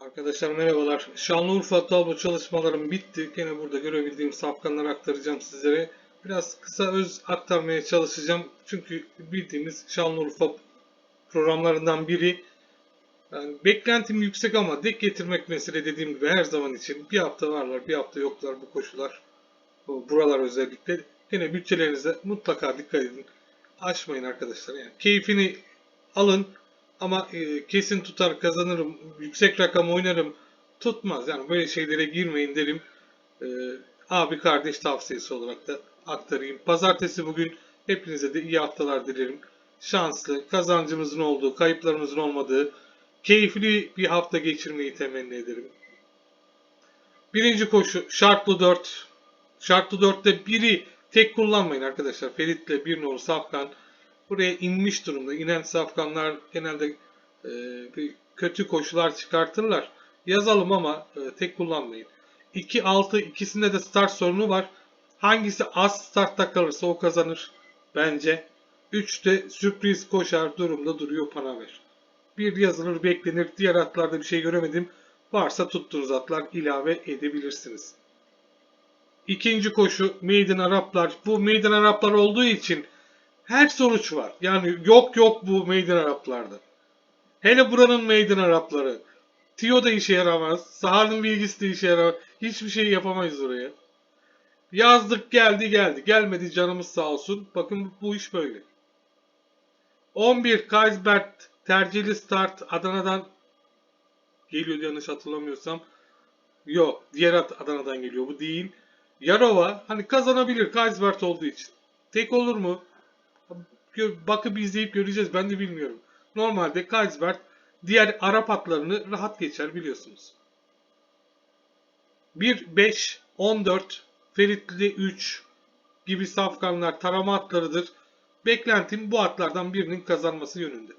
Arkadaşlar merhabalar. Şanlıurfa tablo çalışmalarım bitti. Gene burada görebildiğim safkanları aktaracağım sizlere. Biraz kısa öz aktarmaya çalışacağım. Çünkü bildiğimiz Şanlıurfa programlarından biri. Yani beklentim yüksek ama dek getirmek mesele dediğim gibi her zaman için. Bir hafta varlar, bir hafta yoklar bu koşular. Bu- Buralar özellikle. Gene bütçelerinize mutlaka dikkat edin. Aşmayın arkadaşlar. Yani keyfini alın ama e, kesin tutar kazanırım, yüksek rakam oynarım tutmaz. Yani böyle şeylere girmeyin derim. E, abi kardeş tavsiyesi olarak da aktarayım. Pazartesi bugün hepinize de iyi haftalar dilerim. Şanslı, kazancımızın olduğu, kayıplarımızın olmadığı, keyifli bir hafta geçirmeyi temenni ederim. Birinci koşu şartlı 4. Şartlı 4'te biri tek kullanmayın arkadaşlar. Ferit'le bir nolu Safkan buraya inmiş durumda. İnen safkanlar genelde e, bir kötü koşular çıkartırlar. Yazalım ama e, tek kullanmayın. 2-6 ikisinde de start sorunu var. Hangisi az startta kalırsa o kazanır bence. 3'te sürpriz koşar durumda duruyor Panaver. Bir yazılır beklenir. Diğer atlarda bir şey göremedim. Varsa tuttuğunuz atlar ilave edebilirsiniz. İkinci koşu Maiden Araplar. Bu Maiden Araplar olduğu için her sonuç var. Yani yok yok bu Maiden Araplarda. Hele buranın Maiden Arapları. Tio da işe yaramaz. Sahanın bilgisi de işe yaramaz. Hiçbir şey yapamayız oraya. Yazdık geldi geldi. Gelmedi canımız sağ olsun. Bakın bu iş böyle. 11 Kaisbert tercihli start Adana'dan geliyor yanlış hatırlamıyorsam. Yok diğer Ad- Adana'dan geliyor bu değil. Yarova hani kazanabilir Kaisbert olduğu için. Tek olur mu? Bakıp izleyip göreceğiz. Ben de bilmiyorum. Normalde Kaisbert diğer Arap atlarını rahat geçer biliyorsunuz. 1, 5, 14, Feritli 3 gibi safkanlar tarama atlarıdır. Beklentim bu atlardan birinin kazanması yönünde.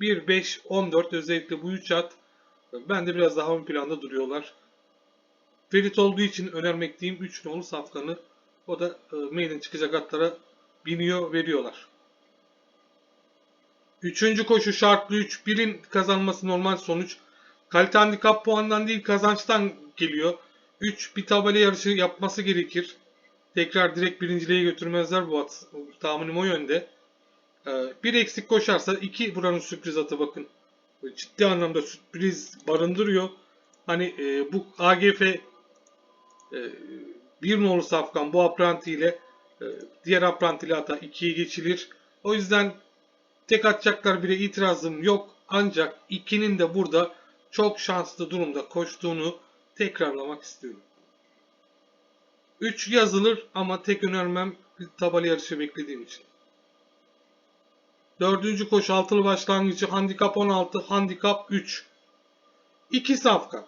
1, 5, 14 özellikle bu 3 at ben de biraz daha ön planda duruyorlar. Ferit olduğu için önermekteyim 3 nolu safkanı. O da e, mailin çıkacak atlara biniyor veriyorlar. Üçüncü koşu şartlı 3. Birin kazanması normal sonuç. Kalite handikap puandan değil kazançtan geliyor. 3 bir tabela yarışı yapması gerekir. Tekrar direkt birinciliğe götürmezler bu at. Tahminim o yönde. Ee, bir eksik koşarsa iki buranın sürpriz atı bakın. Ciddi anlamda sürpriz barındırıyor. Hani e, bu AGF e, bir nolu safkan bu apranti ile e, diğer apranti ile ata ikiye geçilir. O yüzden tek atacaklar bile itirazım yok. Ancak ikinin de burada çok şanslı durumda koştuğunu tekrarlamak istiyorum. 3 yazılır ama tek önermem tabela yarışı beklediğim için. Dördüncü koşu altılı başlangıcı handikap 16, handikap 3. 2 safkan.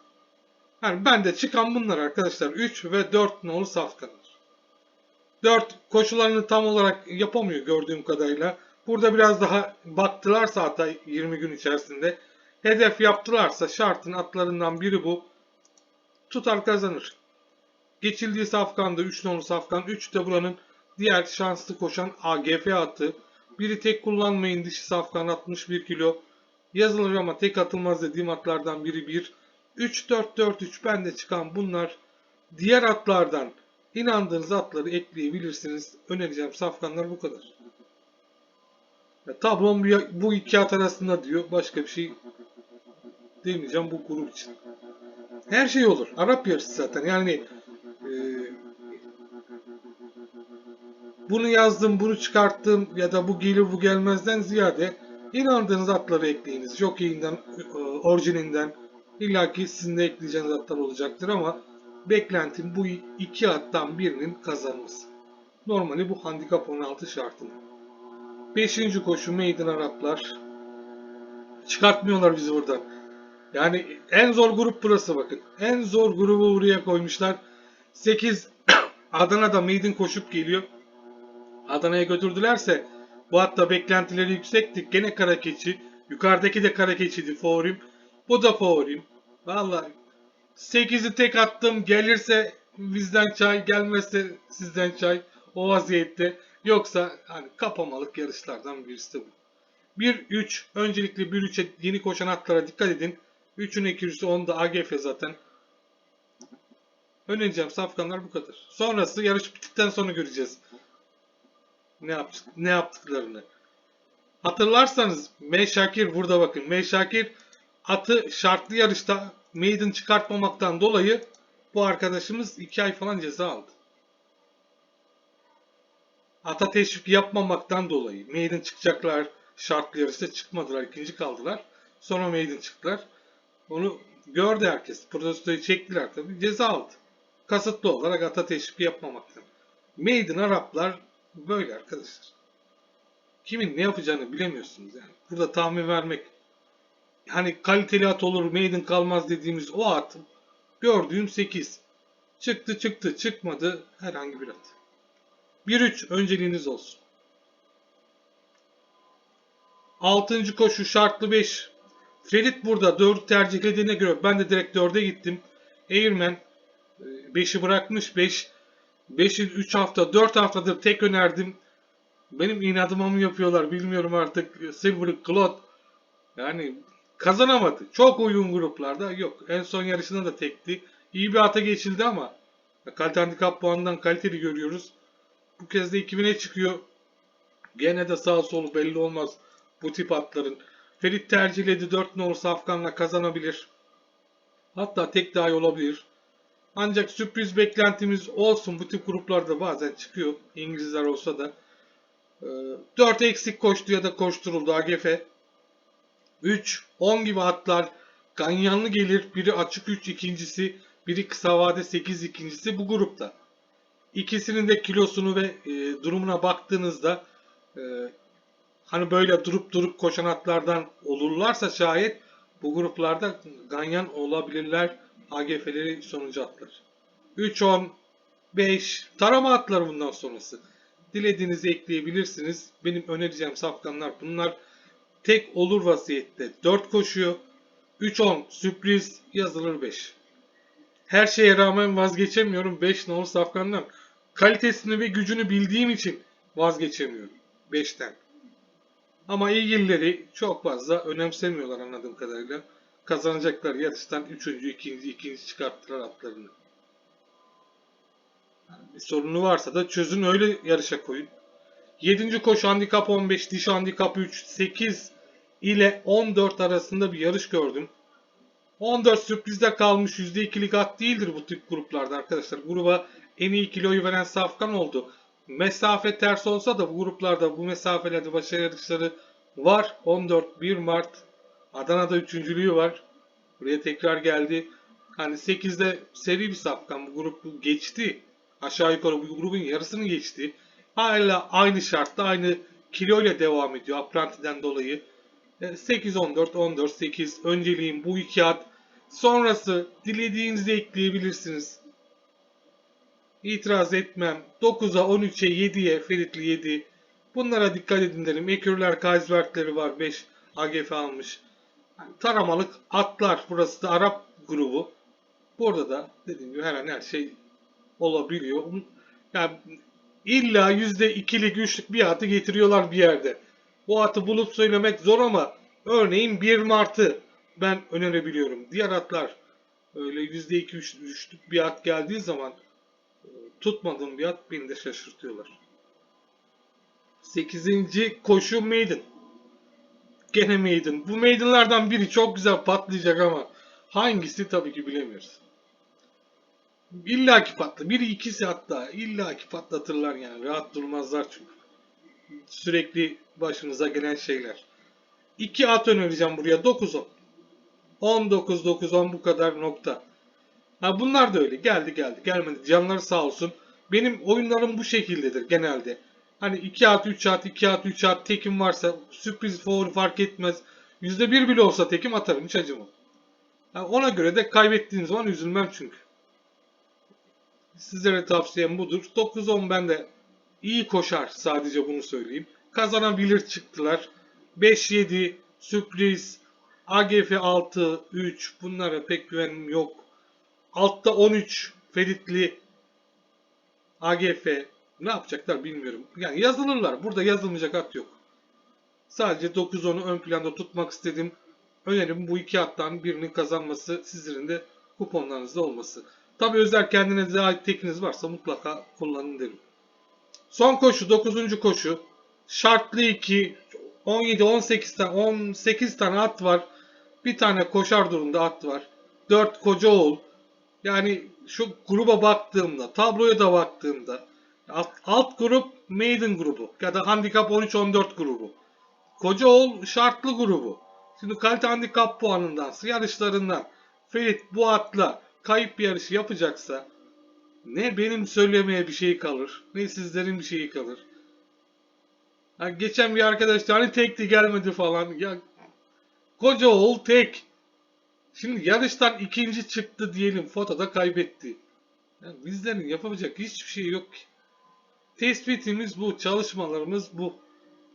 Yani bende çıkan bunlar arkadaşlar. 3 ve 4 nolu safkanlar. 4 koşularını tam olarak yapamıyor gördüğüm kadarıyla. Burada biraz daha baktılarsa hatta 20 gün içerisinde hedef yaptılarsa şartın atlarından biri bu. Tutar kazanır. Geçildiği safkanda 3 nolu safkan. 3 de buranın diğer şanslı koşan AGF atı. Biri tek kullanmayın dişi safkan 61 kilo. Yazılır ama tek atılmaz dediğim atlardan biri 1. 3-4-4-3 bende çıkan bunlar. Diğer atlardan inandığınız atları ekleyebilirsiniz. Önereceğim safkanlar bu kadar. Tablom bu- iki at arasında diyor. Başka bir şey demeyeceğim bu grup için. Her şey olur. Arap yarışı zaten. Yani e, bunu yazdım, bunu çıkarttım ya da bu gelir bu gelmezden ziyade inandığınız atları ekleyiniz. Jockey'inden, e, orijininden illa ki sizin de ekleyeceğiniz atlar olacaktır ama beklentim bu iki attan birinin kazanması. Normali bu handikap 16 şartında. Beşinci koşu Maiden Araplar. Çıkartmıyorlar bizi buradan. Yani en zor grup burası bakın. En zor grubu buraya koymuşlar. 8 Adana'da Maiden koşup geliyor. Adana'ya götürdülerse bu hatta beklentileri yüksekti. Gene kara keçi. Yukarıdaki de kara keçiydi favorim. Bu da favorim. Vallahi 8'i tek attım. Gelirse bizden çay, gelmezse sizden çay. O vaziyette. Yoksa hani kapamalık yarışlardan birisi de bu. 1-3 öncelikle 1-3'e yeni koşan atlara dikkat edin. 3'ün ekürüsü 10'da AGF zaten. Önereceğim safkanlar bu kadar. Sonrası yarış bittikten sonra göreceğiz. Ne, yap ne yaptıklarını. Hatırlarsanız M. Şakir burada bakın. M. Şakir atı şartlı yarışta maiden çıkartmamaktan dolayı bu arkadaşımız 2 ay falan ceza aldı. Ata teşvik yapmamaktan dolayı maiden çıkacaklar şartlı yarışta çıkmadılar. ikinci kaldılar. Sonra maiden çıktılar. Onu gördü herkes. Protestoyu çektiler tabii. Ceza aldı. Kasıtlı olarak ata teşvik yapmamaktan. Maiden Araplar böyle arkadaşlar. Kimin ne yapacağını bilemiyorsunuz yani. Burada tahmin vermek hani kaliteli at olur maiden kalmaz dediğimiz o at gördüğüm 8. Çıktı çıktı çıkmadı herhangi bir at. 1-3 önceliğiniz olsun. 6. koşu şartlı 5. Ferit burada 4 tercihlediğine göre ben de direkt 4'e gittim. Airman 5'i bırakmış 5. 5'i 3 hafta 4 haftadır tek önerdim. Benim inadıma mı yapıyorlar bilmiyorum artık. Silver Cloud yani kazanamadı. Çok uygun gruplarda yok. En son yarışında da tekti. İyi bir ata geçildi ama kalite handikap puanından kaliteli görüyoruz. Bu kez de 2000'e çıkıyor. Gene de sağ solu belli olmaz bu tip atların. Ferit tercihledi 4 nolu Safkan'la kazanabilir. Hatta tek dahi olabilir. Ancak sürpriz beklentimiz olsun. Bu tip gruplarda bazen çıkıyor. İngilizler olsa da. 4 eksik koştu ya da koşturuldu AGF. 3, 10 gibi atlar ganyanlı gelir. Biri açık 3 ikincisi, biri kısa vade 8 ikincisi bu grupta. İkisinin de kilosunu ve e, durumuna baktığınızda e, hani böyle durup durup koşan atlardan olurlarsa şayet bu gruplarda ganyan olabilirler. AGF'leri sonuncu atlar. 3, 10, 5 tarama atları bundan sonrası. Dilediğinizi ekleyebilirsiniz. Benim önereceğim safkanlar bunlar. Tek olur vaziyette 4 koşuyor. 3-10 sürpriz yazılır 5. Her şeye rağmen vazgeçemiyorum 5 nolu safkandan. Kalitesini ve gücünü bildiğim için vazgeçemiyorum 5'ten. Ama ilgilileri çok fazla önemsemiyorlar anladığım kadarıyla. Kazanacaklar yarıştan 3. 2. 2. çıkarttılar atlarını. Bir sorunu varsa da çözün öyle yarışa koyun. 7. koşu handikap 15, diş handikap 3, 8 ile 14 arasında bir yarış gördüm. 14 sürprizde kalmış %2'lik at değildir bu tip gruplarda arkadaşlar. Gruba en iyi kiloyu veren Safkan oldu. Mesafe ters olsa da bu gruplarda bu mesafelerde başarı yarışları var. 14 1 Mart Adana'da üçüncülüğü var. Buraya tekrar geldi. Hani 8'de seri bir Safkan bu grup geçti. Aşağı yukarı bu grubun yarısını geçti. Hala aynı şartta aynı kilo devam ediyor Apranti'den dolayı. 8-14, 14-8 önceliğim bu iki at. Sonrası dilediğinizi ekleyebilirsiniz. İtiraz etmem. 9'a, 13'e, 7'ye, Feritli 7. Bunlara dikkat edin derim. Ekürler, Kaysbertleri var. 5 AGF almış. Taramalık atlar. Burası da Arap grubu. Burada da dediğim gibi her an her şey olabiliyor. Yani illa %2'lik, 3'lük bir atı getiriyorlar bir yerde. Bu atı bulup söylemek zor ama örneğin 1 Mart'ı ben önerebiliyorum. Diğer atlar öyle %2 3'lük bir at geldiği zaman tutmadığım bir at beni de şaşırtıyorlar. 8. koşu maiden. Gene maiden. Bu maidenlardan biri çok güzel patlayacak ama hangisi tabii ki bilemiyoruz. İlla ki patla. Biri ikisi hatta illa ki patlatırlar yani. Rahat durmazlar çünkü. Sürekli başınıza gelen şeyler. İki at önereceğim buraya. 9-10. 19-9-10 bu kadar nokta. Ha bunlar da öyle. Geldi geldi. Gelmedi. Canları sağ olsun. Benim oyunlarım bu şekildedir genelde. Hani 2 at 3 at 2 at 3 at tekim varsa sürpriz favori fark etmez. %1 bile olsa tekim atarım hiç acımam. Yani ona göre de kaybettiğiniz zaman üzülmem çünkü. Sizlere tavsiyem budur. 9-10 ben de iyi koşar sadece bunu söyleyeyim. Kazanabilir çıktılar. 5-7 sürpriz AGF 6 3 bunlara pek güvenim yok. Altta 13 Feritli AGF ne yapacaklar bilmiyorum. Yani yazılırlar. Burada yazılmayacak at yok. Sadece 9-10'u ön planda tutmak istedim. önerim bu iki attan birinin kazanması, sizlerin de kuponlarınızda olması. Tabi özel kendinize ait tekiniz varsa mutlaka kullanın derim. Son koşu 9. koşu. Şartlı 2 17 18 tane 18 tane at var. Bir tane koşar durumda at var. 4 koca oğul. Yani şu gruba baktığımda, tabloya da baktığımda alt, alt grup maiden grubu ya da handicap 13-14 grubu. Koca oğul şartlı grubu. Şimdi kalite handikap puanından, yarışlarından Ferit bu atla kayıp yarışı yapacaksa ne benim söylemeye bir şey kalır, ne sizlerin bir şeyi kalır. Ha, geçen bir arkadaş da hani tekli gelmedi falan. Ya koca oğul tek. Şimdi yarıştan ikinci çıktı diyelim fotoda kaybetti. Ya bizlerin yapabilecek hiçbir şey yok ki. Tespitimiz bu, çalışmalarımız bu.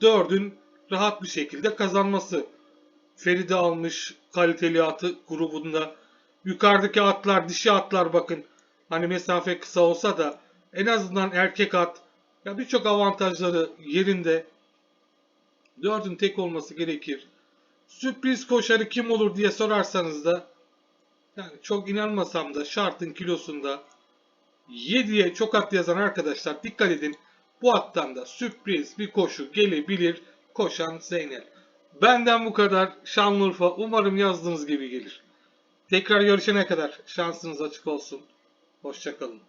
Dördün rahat bir şekilde kazanması. Feride almış kaliteli atı grubunda. Yukarıdaki atlar, dişi atlar bakın. Hani mesafe kısa olsa da en azından erkek at. Ya birçok avantajları yerinde. Dördün tek olması gerekir. Sürpriz koşarı kim olur diye sorarsanız da yani çok inanmasam da şartın kilosunda 7'ye çok at yazan arkadaşlar dikkat edin. Bu attan da sürpriz bir koşu gelebilir. Koşan Zeynel. Benden bu kadar. Şanlıurfa. Umarım yazdığınız gibi gelir. Tekrar görüşene kadar şansınız açık olsun. Hoşçakalın.